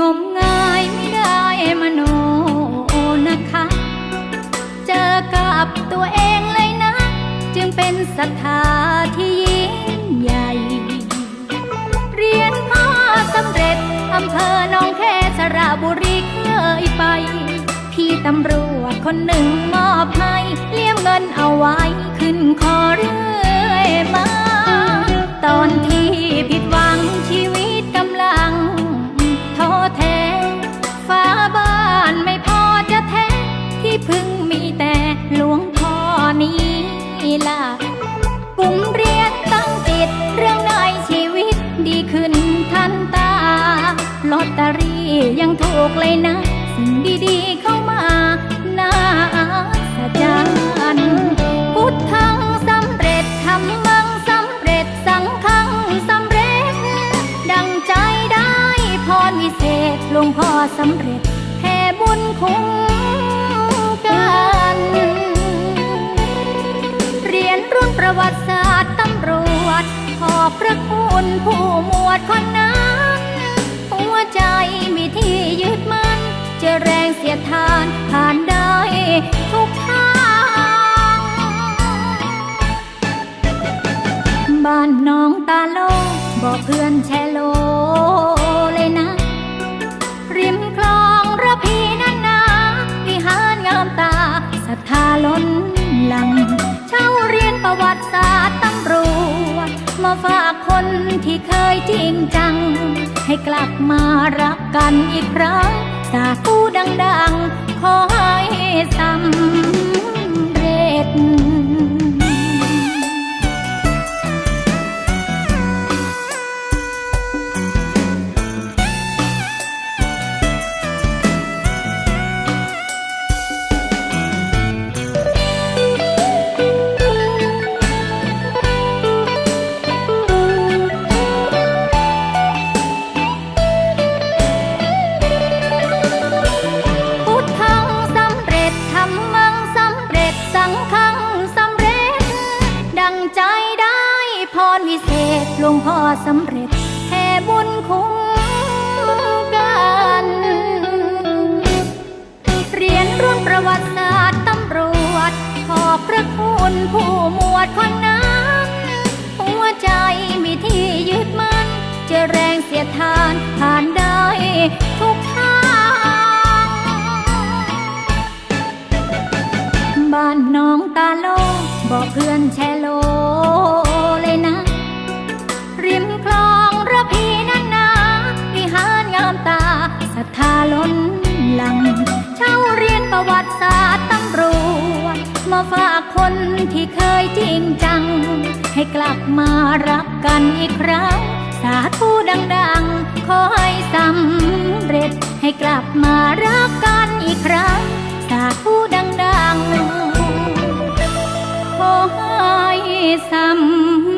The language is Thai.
งมงายไม่ได้มโนนะคะ เจอกับตัวเองเลยนะ จึงเป็นศรัทธาที่ยิ่งใหญ่ เรียนพ่อสำเร็จอำเภอหนองแคสระบุรีเคยไป พี่ตำรวจคนหนึ่งมอบให้เลี่ยมเงินเอาไว้ขึ้นคอเรื่อยมา ตอนที่ผิดหวังชี ยังถูกเลยนะ สิ่งดีๆเข้ามาน่าอัศจรรย์พุทธังสำเร็จธรรมังสำเร็จสังฆังสำเร็จ ดังใจได้พรวิเศษหลวงพ่อสำเร็จแผ่บุญคุ้มกันเรียนรุ่นประวัติศาสตร์ตำรวจขอบพระคุณผู้หมวดคนนั้นหัวใจมีที่านน้องตาโล บอกเพื่อนแชโลเลยนะ ริมคลองระพีนันนาวิหารงามตาศรัทธาล้นหลัง เช่าเรียนประวัติศาสตร์ตำรวจมาฝากคนที่เคยจริงจัง ให้กลับมารักกันอีกครั้งสาธุดังๆ ขอให้สำ สำเร็จแผ่บุญคุ้มกัน เรียนรุ่นประวัติศาสตร์ตำรวจ ขอบพระคุณผู้หมวดคนนั้น หัวใจมีที่ยึดมั่นจะแรงเสียทานผ่านได้ทุกทางบ้านน้องตาโลบอกเพื่อนแชร์ คนที่เคยจริงจัง ให้กลับมารักกันอีกครั้ง สาธุดังๆ ขอให้สำเร็จ ให้กลับมารักกันอีกครั้ง สาธุดังๆ ขอให้สำ